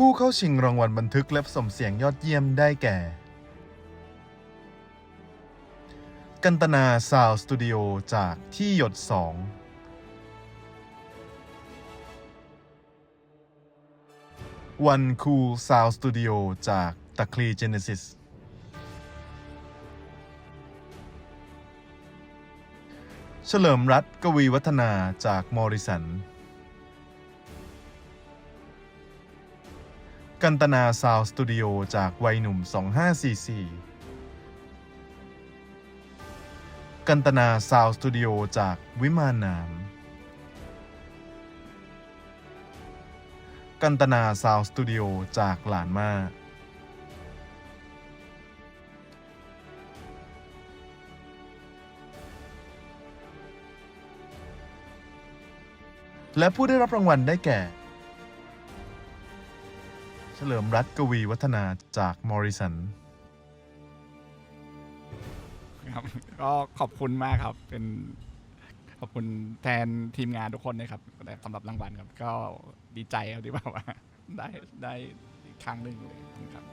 ผู้เข้าชิงรางวัลบันทึกและผสมเสียงยอดเยี่ยมได้แก่ กันตนาซาวสตูดิโอจากที่หยด2วันคูลซาวสตูดิโอจากตะคลีเจเนซิสเฉลิมรัตน์กวีวัฒนาจากมอริสัน กันตนาซาวสตูดิโอจากวัยหนุ่ม 2544 กันตนาซาวสตูดิโอจากวิมานนาม กันตนาซาวสตูดิโอจากหลานมาและผู้ได้รับรางวัลได้แก่ เฉลิมรัตน์กวีวัฒนาจากมอริสัน ครับ ก็ขอบคุณมากครับ เป็นขอบคุณแทนทีมงานทุกคนนะครับสำหรับรางวัลครับ ก็ดีใจครับที่แบบว่าได้ได้อีกครั้งหนึ่งเลยครับ